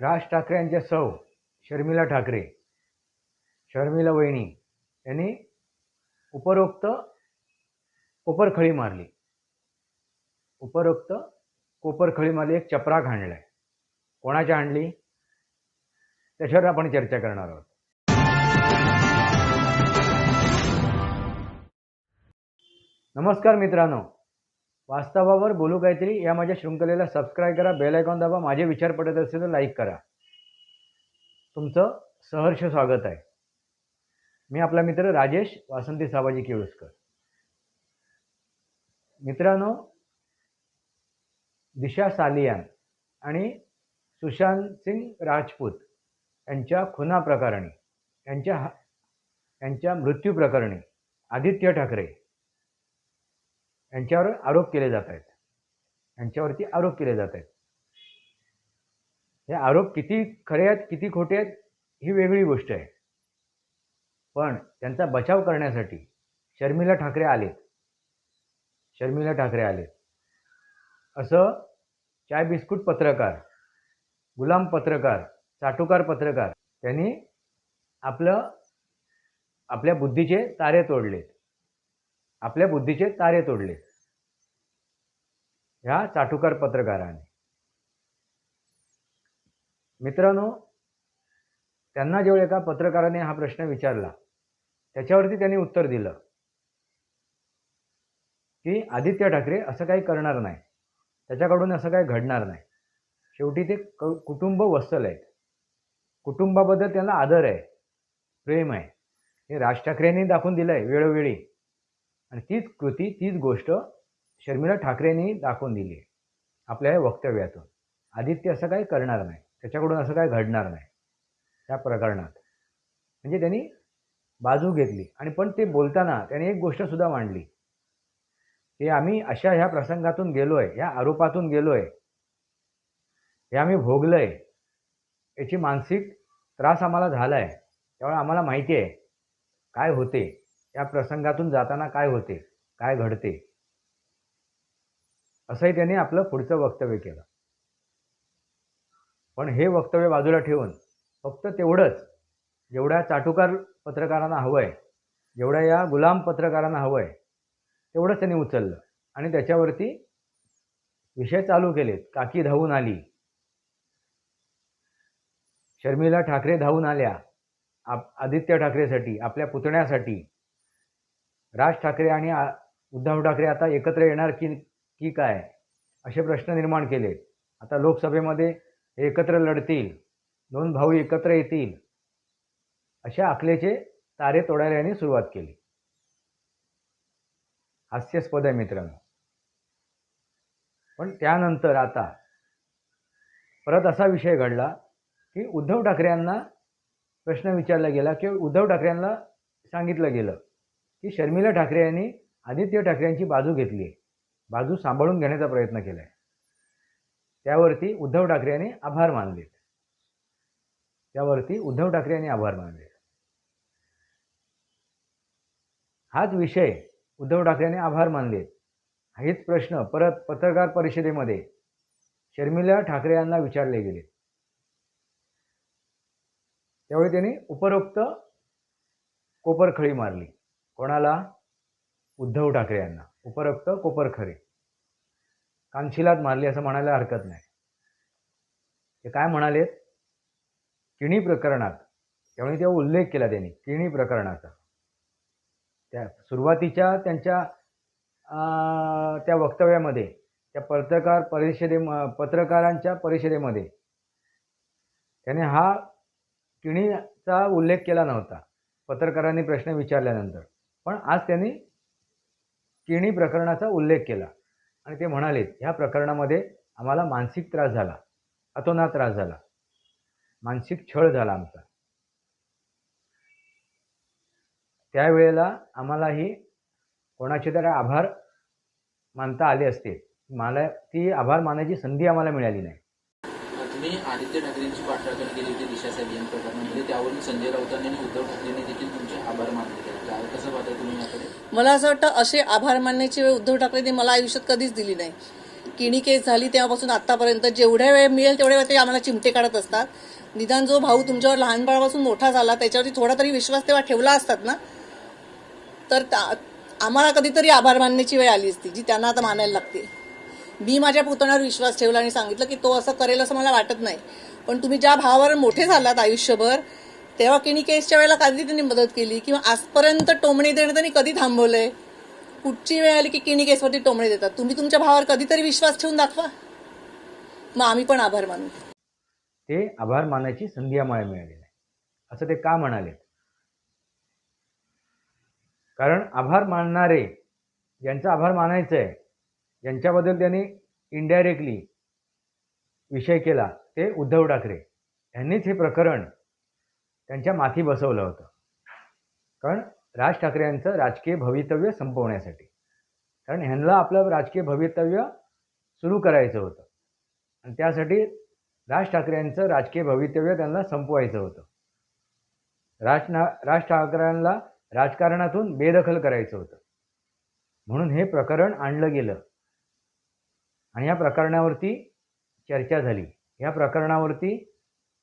राज ठाकरे यांच्या सौ शर्मिला ठाकरे शर्मिला वहिनी यांनी उपरोक्त कोपरखळी मारली. उपरोक्त कोपरखळी मारली एक चपराक हाणलाय कोणाच्या आणली त्याच्यावर आपण चर्चा करणार आहोत. नमस्कार मित्रांनो. वास्तवावर बोलू काहीतरी या माझ्या शृंखलेला सबस्क्राईब करा बेल आयकॉन दाबा माझे विचार पडत असतील तर लाईक करा. तुमचं सहर्ष स्वागत आहे. मी आपला मित्र राजेश वासंती साबाजी केळुसकर. मित्रांनो दिशा सालियान आणि सुशांत सिंग राजपूत यांच्या खुना प्रकरणी यांच्या हा- यांच्या मृत्यू प्रकरणी आदित्य ठाकरे यांच्यावर आरोप केले जात आहेत. यांच्यावरती आरोप केले जात आहेत. हे आरोप किती खरे आहेत किती खोटे आहेत ही वेगळी गोष्ट आहे. पण त्यांचा बचाव करण्यासाठी शर्मिला ठाकरे आलेत. शर्मिला ठाकरे आलेत. असं चाय बिस्कुट पत्रकार गुलाम पत्रकार चाटुकार पत्रकार त्यांनी आपलं आपल्या बुद्धीचे तारे तोडलेत. आपल्या बुद्धीचे तारे तोडले. ह्या चाटुकार पत्रकाराने. मित्रांनो त्यांना जेव्हा एका पत्रकाराने हा प्रश्न विचारला त्याच्यावरती त्यांनी उत्तर दिलं की आदित्य ठाकरे असं काही करणार नाही. त्याच्याकडून असं काही घडणार नाही. शेवटी ते क कुटुंब वत्सल आहेत. कुटुंबाबद्दल त्यांना आदर आहे. प्रेम आहे. हे राज ठाकरेंनी दाखवून दिलं आहे वेळोवेळी. आणि तीच कृती तीच गोष्ट शर्मिला ठाकरेंनी दाखवून दिली. आहे आपल्या या वक्तव्यातून. आदित्य असं काही करणार नाही. त्याच्याकडून असं काही घडणार नाही. त्या प्रकरणात. म्हणजे त्यांनी बाजू घेतली. आणि पण ते बोलताना त्यांनी एक गोष्टसुद्धा मांडली. की आम्ही अशा ह्या प्रसंगातून गेलो आहे ह्या आरोपातून गेलो आहे हे आम्ही भोगलं आहे याची मानसिक त्रास आम्हाला झाला आहे त्यामुळे आम्हाला माहिती आहे. काय होते? या प्रसंगातून जाताना काय होते काय घडते? असंही त्यांनी आपलं पुढचं वक्तव्य केलं. पण हे वक्तव्य बाजूला ठेवून फक्त तेवढंच जेवढ्या चाटुकार पत्रकारांना हवं आहे जेवढ्या या गुलाम पत्रकारांना हवं आहे तेवढंच त्यांनी उचललं. आणि त्याच्यावरती विषय चालू केलेत. काकी धावून आली. शर्मिला ठाकरे धावून आल्या. आप आदित्य ठाकरेसाठी आपल्या पुतण्यासाठी. राज ठाकरे आणि उद्धव ठाकरे आता एकत्र येणार की की काय? असे प्रश्न निर्माण केले. आता लोकसभेमध्ये हे एकत्र लढतील. दोन भाऊ एकत्र येतील. अशा आखलेचे तारे तोडायला यांनी सुरुवात केली. हास्यास्पद आहे मित्रांनो. पण त्यानंतर आता परत असा विषय घडला की उद्धव ठाकरे यांना प्रश्न विचारला गेला की उद्धव ठाकरे यांना सांगितलं गेलं. की शर्मिला ठाकरे यांनी आदित्य ठाकरे यांची बाजू घेतली आहे. बाजू सांभाळून घेण्याचा प्रयत्न केला आहे त्यावरती उद्धव ठाकरे यांनी आभार मानलेत. त्यावरती उद्धव ठाकरे यांनी आभार मानले हाच विषय उद्धव ठाकरे यांनी आभार मानलेत. हेच प्रश्न परत पत्रकार परिषदेमध्ये शर्मिला ठाकरे यांना विचारले गेले. त्यावेळी त्यांनी उपरोक्त कोपरखळी मारली. कोणाला? उद्धव ठाकरे यांना. उपरोक्त कोपरखरे. कानशिलात मारली असं म्हणायला हरकत नाही. ते काय म्हणालेत? किणी प्रकरणात. त्यामुळे तेव्हा उल्लेख केला त्यांनी किणी प्रकरणाचा. त्या सुरुवातीच्या त्यांच्या अं, त्या वक्तव्यामध्ये त्या पत्रकार परिषदे पत्रकारांच्या परिषदेमध्ये त्याने हा किणीचा उल्लेख केला नव्हता. पत्रकारांनी प्रश्न विचारल्यानंतर. पण आज त्यांनी किणी प्रकरणाचा उल्लेख केला. आणि ते म्हणालेत ह्या प्रकरणामध्ये आम्हाला मानसिक त्रास झाला अतोनात त्रास झाला. मानसिक छळ झाला आमचा. त्यावेळेला आम्हालाही कोणाचे तरी आभार मानता आले असते. मला ती आभार मानायची संधी आम्हाला मिळाली नाही. तुम्ही आदित्य ठाकरेंची पाठराखण केली होती दिशा सॅलियन प्रकरणामध्ये. त्यावरून संजय राऊतांनी आणि उद्धव ठाकरेंनी देखील तुमचे आभार मानले काय कसं पाहता तुम्ही याकडे? मला असं वाटतं असे आभार मानण्याची वेळ उद्धव ठाकरेंनी मला आयुष्यात कधीच दिली नाही. किणी केस झाली तेव्हापासून आतापर्यंत जेवढ्या वेळ मिळेल तेवढ्या वेळ ते आम्हाला चिमटे काढत असतात. निदान जो भाऊ तुमच्यावर लहानपणापासून मोठा झाला त्याच्यावरती थोडा तरी विश्वास तेव्हा ठेवला असतात ना? तर आम्हाला कधीतरी आभार मानण्याची वेळ आली असती जी त्यांना आता मानायला लागते मी माझ्या पुतण्यावर विश्वास ठेवला आणि सांगितलं की तो असं करेल असं मला वाटत नाही. पण तुम्ही ज्या भावावर मोठे झालात आयुष्यभर तेव्हा किणी केसच्या वेळेला कधी त्यांनी मदत केली किंवा आजपर्यंत टोमणी देणं त्यांनी कधी थांबवलंय? कुठची वेळ आली की किणी केसवरती टोमणे देतात? तुम्ही तुमच्या भावावर कधीतरी विश्वास ठेवून दाखवा. मग आम्ही पण आभार मानू. ते आभार मानायची संधी आम्हाला मिळाली नाही. असं ते का म्हणाले? कारण आभार मानणारे ज्यांचा आभार मानायचा आहे ज्यांच्याबद्दल त्यांनी इनडायरेक्टली विषय केला ते उद्धव ठाकरे. यांनीच हे प्रकरण त्यांच्या माथी बसवलं होतं. कारण राज ठाकरे यांचं राजकीय भवितव्य संपवण्यासाठी. कारण ह्यांना आपलं राजकीय भवितव्य सुरू करायचं होतं. आणि त्यासाठी राज ठाकरे यांचं राजकीय भवितव्य त्यांना संपवायचं होतं. राज ना राज ठाकरेंना राजकारणातून बेदखल करायचं होतं. म्हणून हे प्रकरण आणलं गेलं. आणि या प्रकरणावरती चर्चा झाली. या प्रकरणावरती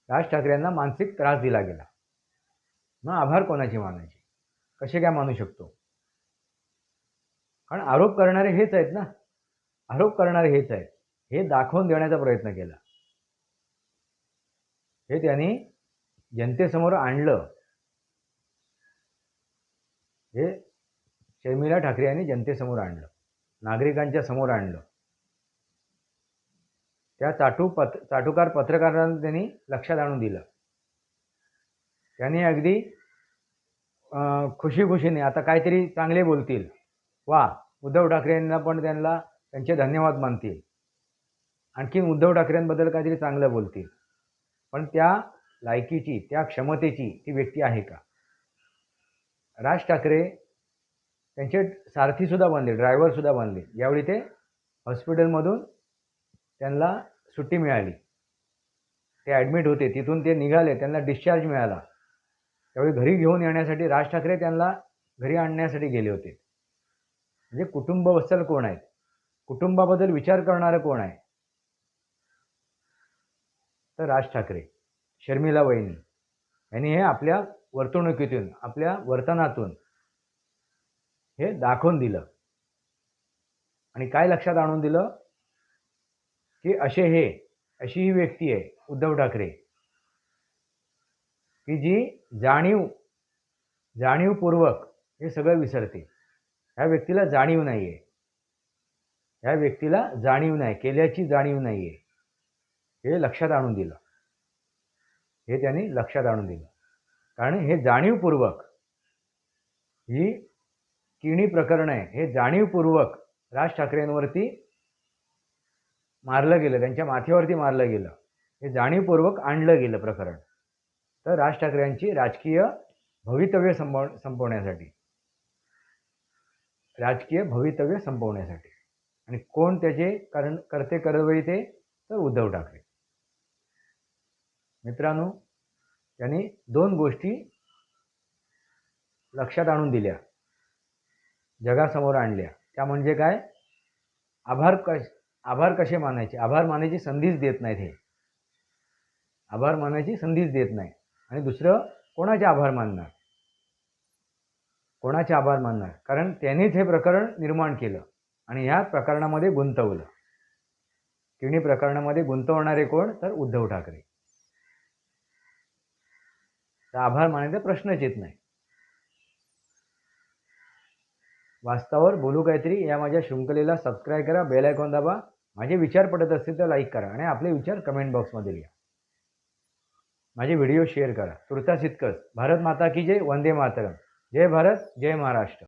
राज ठाकरेंना मानसिक त्रास दिला गेला. मग आभार कोणाचे मानायचे? कसे काय मानू शकतो? कारण आरोप करणारे हेच आहेत ना. आरोप करणारे हेच आहेत. हे दाखवून देण्याचा प्रयत्न केला. हे त्यांनी जनतेसमोर आणलं. हे शर्मिला ठाकरे यांनी जनतेसमोर आणलं. नागरिकांच्या समोर आणलं. त्या चाटू पत चाटूकार पत्रकारांना त्यांनी लक्षात आणून दिलं. त्यांनी अगदी खुशी खुशीने आता काहीतरी चांगले बोलतील. वा उद्धव ठाकरेंना पण त्यांना त्यांचे धन्यवाद मानतील. आणखी उद्धव ठाकरेंबद्दल काहीतरी चांगलं बोलतील. पण त्या लायकीची त्या क्षमतेची ती व्यक्ती आहे का? राज ठाकरे त्यांचे सारथीसुद्धा बनले ड्रायव्हरसुद्धा बनले. यावेळी ते हॉस्पिटलमधून त्यांना सुट्टी मिळाली. ते ॲडमिट होते. तिथून ते निघाले. त्यांना डिस्चार्ज मिळाला. त्यावेळी घरी घेऊन येण्यासाठी राज ठाकरे त्यांना घरी आणण्यासाठी गेले होते. म्हणजे कुटुंब वत्सल कोण आहेत? कुटुंबाबद्दल विचार करणारं कोण आहे? तर राज ठाकरे शर्मिला वहिनी. यांनी हे आपल्या वर्तणुकीतून आपल्या वर्तनातून हे दाखवून दिलं. आणि काय लक्षात आणून दिलं? की असे हे अशी ही व्यक्ती आहे उद्धव ठाकरे. की जी जाणीव जाणीवपूर्वक हे सगळं विसरते. ह्या व्यक्तीला जाणीव नाही आहे ह्या व्यक्तीला जाणीव नाही केल्याची जाणीव नाही आहे हे लक्षात आणून दिलं. हे त्यांनी लक्षात आणून दिलं. कारण हे जाणीवपूर्वक ही किणी प्रकरण आहे. हे जाणीवपूर्वक राज ठाकरेंवरती मारलं गेलं त्यांच्या माथ्यावरती मारलं गेलं हे जाणीवपूर्वक आणलं गेलं प्रकरण. तर राज ठाकरे यांची राजकीय भवितव्य संपव संपवण्यासाठी. राजकीय भवितव्य संपवण्यासाठी. आणि कोण त्याचे कारण करते करवई ते तर उद्धव ठाकरे. मित्रांनो त्यांनी दोन गोष्टी लक्षात आणून दिल्या. जगासमोर आणल्या. त्या म्हणजे काय? आभार कश आभार कसे मानायचे? आभार मानायची संधीच देत नाहीत हे. आभार मानायची संधीच देत नाही आणि दुसरं कोणाचे आभार मानणार? कोणाचे आभार मानणार? कारण त्यांनीच हे प्रकरण निर्माण केलं आणि ह्या प्रकरणामध्ये गुंतवलं. तिन्ही प्रकरणामध्ये गुंतवणारे कोण? तर उद्धव ठाकरे. तर आभार मानायचा प्रश्नच येत नाही. वास्तवावर बोलू काहीतरी या माझ्या शृंखलेला सबस्क्राईब करा बेल आयकॉन दाबा. माझे विचार पडत असतील तर लाईक करा आणि आपले विचार कमेंट बॉक्समध्ये लिहा. माझे व्हिडिओ शेअर करा. तुर्तास इतकंच. भारत माता की जय वंदे मातरम. जय भारत जय महाराष्ट्र.